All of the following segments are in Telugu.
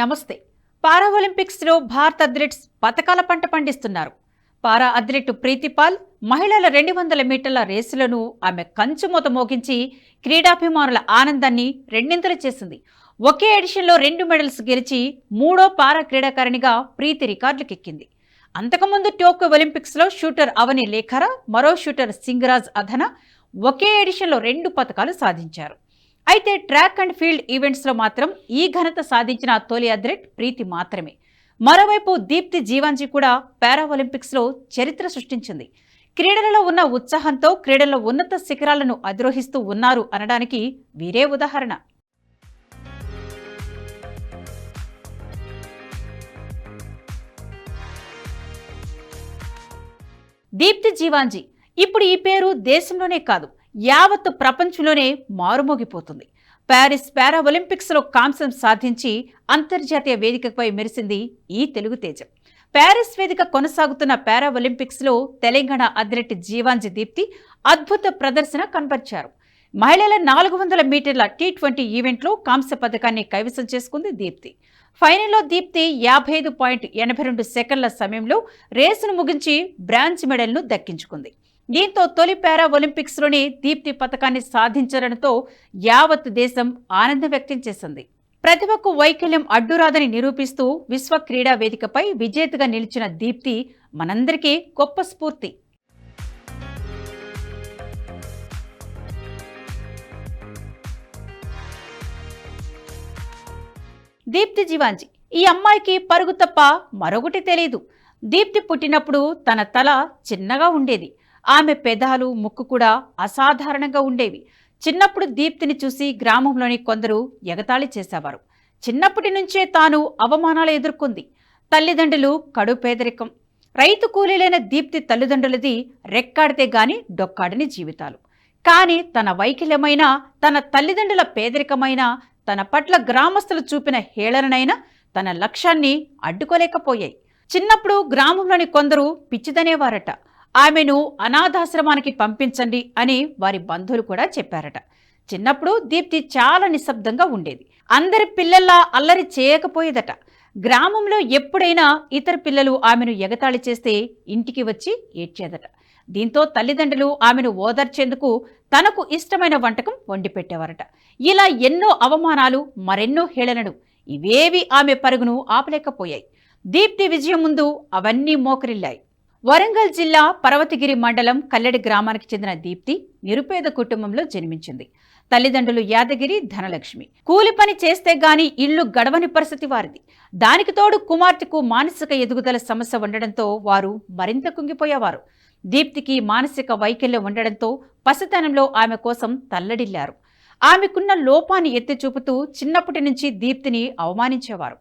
నమస్తే. పారా ఒలింపిక్స్లో భారత అథ్లెట్స్ పతకాల పంట పండిస్తున్నారు. పారా అథ్లెట్ ప్రీతిపాల్ మహిళల రెండు వందల మీటర్ల రేసులను ఆమె కంచుమూత మోగించి క్రీడాభిమానుల ఆనందాన్ని రెండింతలు చేసింది. ఒకే ఎడిషన్లో రెండు మెడల్స్ గెలిచి మూడో పారా క్రీడాకారిణిగా ప్రీతి రికార్డులకెక్కింది. అంతకుముందు టోక్యో ఒలింపిక్స్లో షూటర్ అవని లేఖర మరో షూటర్ సింగరాజ్ అధన ఒకే ఎడిషన్లో రెండు పథకాలు సాధించారు. అయితే ట్రాక్ అండ్ ఫీల్డ్ ఈవెంట్స్లో మాత్రం ఈ ఘనత సాధించిన తొలి అథ్లెట్ ప్రీతి మాత్రమే. మరోవైపు దీప్తి జీవాంజీ కూడా పారా ఒలింపిక్స్లో చరిత్ర సృష్టించింది. క్రీడలలో ఉన్న ఉత్సాహంతో క్రీడల్లో ఉన్నత శిఖరాలను అధిరోహిస్తూ ఉన్నారు అనడానికి వీరే ఉదాహరణ. దీప్తి జీవాంజీ ఇప్పుడు ఈ పేరు దేశంలోనే కాదు యావత్తు ప్రపంచంలోనే మారుమోగిపోతుంది. ప్యారిస్ పారా ఒలింపిక్స్లో కాంస్యం సాధించి అంతర్జాతీయ వేదికపై మెరిసింది ఈ తెలుగు తేజం. ప్యారిస్ వేదిక కొనసాగుతున్న పారా ఒలింపిక్స్లో తెలంగాణ అథ్లెట్ జీవాంజి దీప్తి అద్భుత ప్రదర్శన కనపరిచారు మహిళల నాలుగు వందల మీటర్ల టీ ట్వంటీ ఈవెంట్లో కాంస్య పథకాన్ని కైవసం చేసుకుంది దీప్తి. ఫైనల్లో దీప్తి యాభై ఐదు పాయింట్ ఎనభై రెండు సెకండ్ల సమయంలో రేసును ముగించి బ్రాంజ్ మెడల్ను దక్కించుకుంది. దీంతో తొలి పారా ఒలింపిక్స్లోనే దీప్తి పథకాన్ని సాధించడంతో యావత్ దేశం ఆనందం వ్యక్తం చేసింది. ప్రతిభకు వైకల్యం అడ్డురాదని నిరూపిస్తూ విశ్వ క్రీడా వేదికపై విజేతగా నిలిచిన దీప్తి మనందరికీ గొప్ప స్ఫూర్తి. దీప్తి జీవాంజీ ఈ అమ్మాయికి పరుగు తప్ప మరొకటి తెలియదు దీప్తి పుట్టినప్పుడు తన తల చిన్నగా ఉండేది. ఆమె పెదాలు ముక్కు కూడా అసాధారణంగా ఉండేవి. చిన్నప్పుడు దీప్తిని చూసి గ్రామంలోని కొందరు ఎగతాళి చేసేవారు. చిన్నప్పటి నుంచే తాను అవమానాలు ఎదుర్కొంది. తల్లిదండ్రులు కడు పేదరికం. రైతు కూలీలైన దీప్తి తల్లిదండ్రులది రెక్కాడితే గాని డొక్కాడని జీవితాలు. కానీ తన వైకల్యమైన తన తల్లిదండ్రుల పేదరికమైన తన పట్ల గ్రామస్తులు చూపిన హేళననైనా తన లక్ష్యాన్ని అడ్డుకోలేకపోయాయి. చిన్నప్పుడు గ్రామంలోని కొందరు పిచ్చిదనేవారట. ఆమెను అనాథాశ్రమానికి పంపించండి అని వారి బంధువులు కూడా చెప్పారట. చిన్నప్పుడు దీప్తి చాలా నిశ్శబ్దంగా ఉండేది. అందరి పిల్లల్లా అల్లరి చేయకపోయేదట. గ్రామంలో ఎప్పుడైనా ఇతర పిల్లలు ఆమెను ఎగతాళి చేస్తే ఇంటికి వచ్చి ఏడ్చేదట. దీంతో తల్లిదండ్రులు ఆమెను ఓదార్చేందుకు తనకు ఇష్టమైన వంటకం వండి పెట్టేవారట. ఇలా ఎన్నో అవమానాలు మరెన్నో హేళనలు ఇవేవి ఆమె పరుగును ఆపలేకపోయాయి. దీప్తి విజయం ముందు అవన్నీ మోకరిల్లాయి. వరంగల్ జిల్లా పర్వతగిరి మండలం కల్లెడి గ్రామానికి చెందిన దీప్తి నిరుపేద కుటుంబంలో జన్మించింది. తల్లిదండ్రులు యాదగిరి ధనలక్ష్మి. కూలి పని చేస్తే గాని ఇల్లు గడవని పరిస్థితి వారిది. దానికి తోడు కుమార్తెకు మానసిక ఎదుగుదల సమస్య ఉండడంతో వారు మరింత కుంగిపోయేవారు. దీప్తికి మానసిక వైకల్యం ఉండడంతో పసితనంలో ఆమె కోసం తల్లడిల్లారు. ఆమెకున్న లోపాన్ని ఎత్తి చూపుతూ చిన్నప్పటి నుంచి దీప్తిని అవమానించేవారు.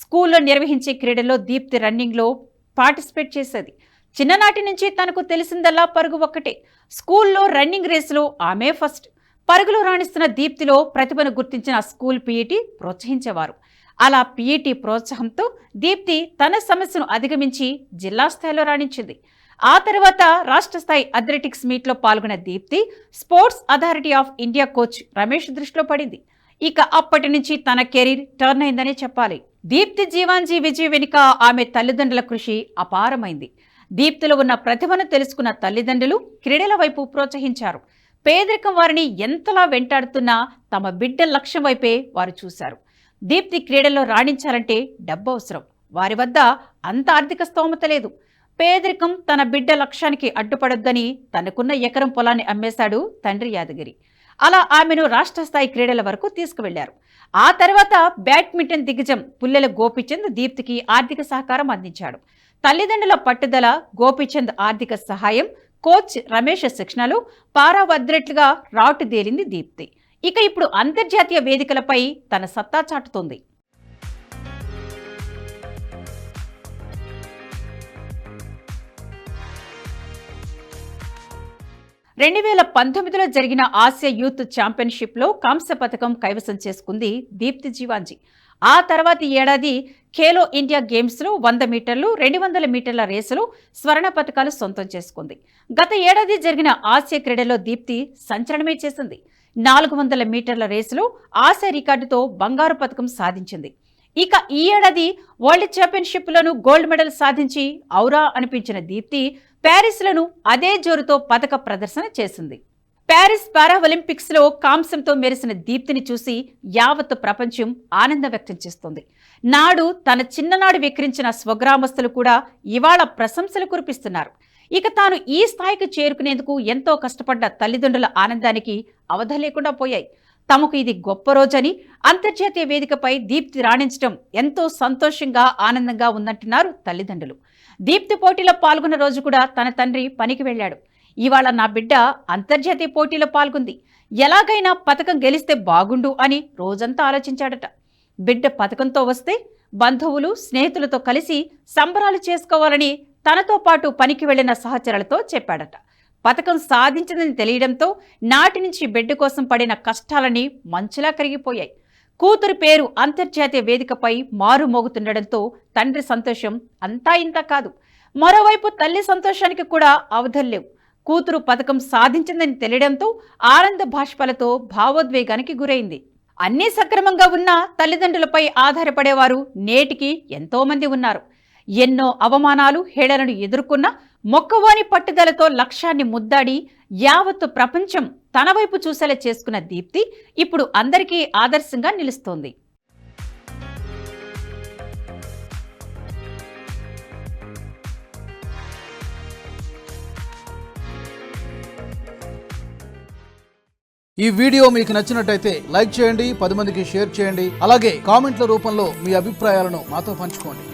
స్కూల్లో నిర్వహించే క్రీడల్లో దీప్తి రన్నింగ్లో పార్టిసిపేట్ చేసేది. చిన్ననాటి నుంచి తనకు తెలిసిందల్లా పరుగు ఒక్కటే. స్కూల్లో రన్నింగ్ రేసులో ఆమె ఫస్ట్. పరుగులు రాణిస్తున్న దీప్తిలో ప్రతిభను గుర్తించిన స్కూల్ పీఈటీ ప్రోత్సహించేవారు. అలా పీఈటీ ప్రోత్సాహంతో దీప్తి తన సమస్యను అధిగమించి జిల్లా స్థాయిలో రాణించింది. ఆ తర్వాత రాష్ట్ర స్థాయి అథ్లెటిక్స్ మీట్లో పాల్గొన్న Deepti sports authority of India coach Ramesh దృష్టిలో పడింది. ఇక అప్పటి నుంచి తన కెరీర్ టర్న్ అయిందనే చెప్పాలి. దీప్తి జీవాంజీ విజయ్ వెనుక ఆమె తల్లిదండ్రుల కృషి అపారమైంది. దీప్తిలో ఉన్న ప్రతిభను తెలుసుకున్న తల్లిదండ్రులు క్రీడల వైపు ప్రోత్సహించారు. పేదరికం వారిని ఎంతలా వెంటాడుతున్నా తమ బిడ్డ లక్ష్యం వైపే వారు చూశారు. దీప్తి క్రీడల్లో రాణించాలంటే డబ్బు అవసరం వారి వద్ద అంత ఆర్థిక స్తోమత లేదు. పేదరికం తన బిడ్డ లక్ష్యానికి అడ్డుపడొద్దని తనకున్న ఎకరం పొలాన్ని అమ్మేశాడు తండ్రి యాదగిరి. అలా ఆమెను రాష్ట్ర స్థాయి క్రీడల వరకు తీసుకువెళ్ళారు. ఆ తర్వాత బ్యాడ్మింటన్ దిగ్గజం పుల్లెల గోపిచంద్ దీప్తికి ఆర్థిక సహకారం అందించాడు. తల్లిదండ్రుల పట్టుదల గోపిచంద్ ఆర్థిక సహాయం కోచ్ రమేష్ శిక్షణలు పారా అథ్లెట్లుగా రాటు దేలింది దీప్తి. ఇక ఇప్పుడు అంతర్జాతీయ వేదికలపై తన సత్తా చాటుతోంది. రెండు వేల పంతొమ్మిదిలో జరిగిన ఆసియా యూత్ ఛాంపియన్షిప్లో కాంస్య పథకం కైవసం చేసుకుంది దీప్తి జీవాంజీ ఆ తర్వాతి ఏడాది ఖేలో ఇండియా గేమ్స్లో వంద మీటర్లు రెండు వందల మీటర్ల రేసులో స్వర్ణ పథకాలు సొంతం చేసుకుంది. గత ఏడాది జరిగిన ఆసియా క్రీడల్లో దీప్తి సంచలనమే చేసింది. నాలుగు వందల మీటర్ల రేసులో ఆసియా రికార్డుతో బంగారు పథకం సాధించింది. ఇక ఈ ఏడాది వరల్డ్ ఛాంపియన్షిప్లను గోల్డ్ మెడల్ సాధించి ఔరా అనిపించిన దీప్తి ప్యారిస్లను అదే జోరుతో పథక ప్రదర్శన చేసింది. ప్యారిస్ పారాఒలింపిక్స్లో కాంస్యంతో మెరిసిన దీప్తిని చూసి యావత్ ప్రపంచం ఆనందం వ్యక్తం చేస్తోంది. నాడు తన చిన్ననాడు విక్రించిన స్వగ్రామస్తులు కూడా ఇవాళ ప్రశంసలు కురిపిస్తున్నారు. ఇక తాను ఈ స్థాయికి చేరుకునేందుకు ఎంతో కష్టపడ్డ తల్లిదండ్రుల ఆనందానికి అవధ లేకుండా పోయాయి. తమకు ఇది గొప్ప రోజని అంతర్జాతీయ వేదికపై దీప్తి రాణించడం ఎంతో సంతోషంగా ఆనందంగా ఉందంటున్నారు తల్లిదండ్రులు. దీప్తి పోటీలో పాల్గొన్న రోజు కూడా తన తండ్రి పనికి వెళ్ళాడు. ఇవాళ నా బిడ్డ అంతర్జాతీయ పోటీలో పాల్గొంది. ఎలాగైనా పథకం గెలిస్తే బాగుండు అని రోజంతా ఆలోచించాడట. బిడ్డ పథకంతో వస్తే బంధువులు స్నేహితులతో కలిసి సంబరాలు చేసుకోవాలని తనతో పాటు పనికి వెళ్ళిన సహచరులతో చెప్పాడట. పథకం సాధించిందని తెలియడంతో నాటి నుంచి బిడ్డ కోసం పడిన కష్టాలని మంచులా కరిగిపోయాయి. కూతురు పేరు అంతర్జాతీయ వేదికపై మారుమోగుతుండడంతో తండ్రి సంతోషం అంతా ఇంత కాదు. మరోవైపు తల్లి సంతోషానికి కూడా అవధుల్లేవు కూతురు పథకం సాధించిందని తెలియడంతో ఆనంద భాష్పాలతో భావోద్వేగానికి గురైంది. అన్నీ సక్రమంగా ఉన్న తల్లిదండ్రులపై ఆధారపడేవారు నేటికి ఎంతోమంది ఉన్నారు. ఎన్నో అవమానాలు హేళనను ఎదుర్కొన్న మొక్కవాని పట్టుదలతో లక్ష్యాన్ని ముద్దాడి యావత్తు ప్రపంచం తన వైపు చూసేలా చేసుకున్న దీప్తి ఇప్పుడు అందరికీ ఆదర్శంగా నిలుస్తోంది. ఈ వీడియో మీకు నచ్చినట్టయితే లైక్ చేయండి పది మందికి షేర్ చేయండి అలాగే కామెంట్ల రూపంలో మీ అభిప్రాయాలను మాతో పంచుకోండి.